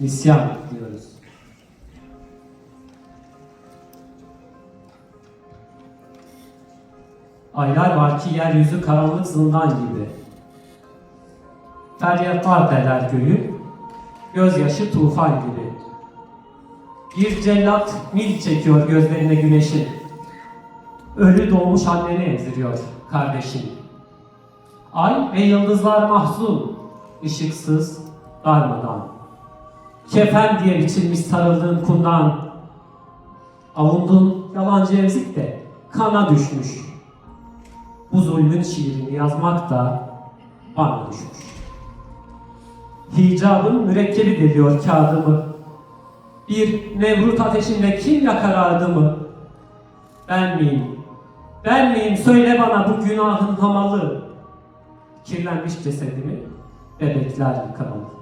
Nisyan diyoruz. Aylar var ki yeryüzü karanlık zindan gibi. Feryatlar deler göğü, gözyaşı tufan gibi. Bir cellat mil çekiyor gözlerine güneşin. Ölü doğmuş anneni emziriyor kardeşin. Ay ve yıldızlar mahzun, ışıksız, darmadan. Kefen diye biçilmiş sarıldığın kundan. Avundun yalancı emzik de kana düşmüş. Bu zulmün şiirini yazmak da bana düşmüş. Hicabın mürekkebi deliyor kağıdımı. Bir Nevrut ateşinde kim yakar ardımı? Ben miyim? Ben miyim? Söyle bana bu günahın hamalı. Kirlenmiş cesedimi bebekler yıkamalı.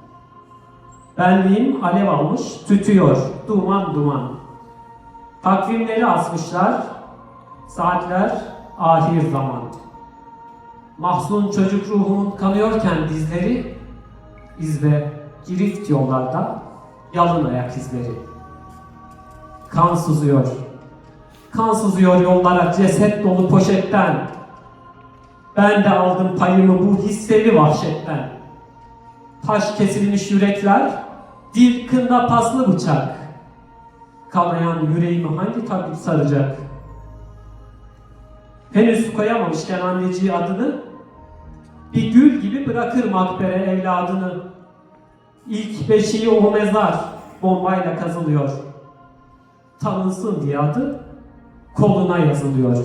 Benliğim alev almış, tütüyor, duman duman. Takvimleri asmışlar, saatler ahir zaman. Mahzun çocuk ruhumun kanıyorken dizleri, izbe girift yollarda yalın ayak izleri. Kan sızıyor, kan sızıyor yollara ceset dolu poşetten. Ben de aldım payımı bu hisseli vahşetten. Taş kesilmiş yürekler, dil kında paslı bıçak. Kanayan yüreğimi hangi tabip saracak? Henüz koyamamışken anneciği adını, bir gül gibi bırakır makbere evladını. İlk beşiği o mezar bombayla kazılıyor. Tanınsın diye adı koluna yazılıyor.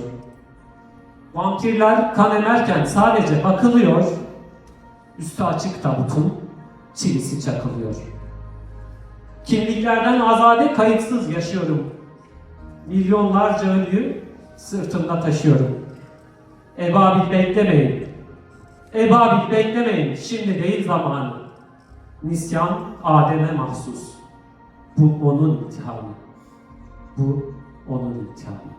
Vampirler kan emerken sadece bakılıyor, üstü açık tabutun çivisi çakılıyor. Kimliklerden azade kayıtsız yaşıyorum. Milyonlarca ölüyü sırtımda taşıyorum. Ebabil beklemeyin. Ebabil beklemeyin. Şimdi değil zamanı. Nisyan Adem'e mahsus. Bu onun imtihanı. Bu onun imtihanı.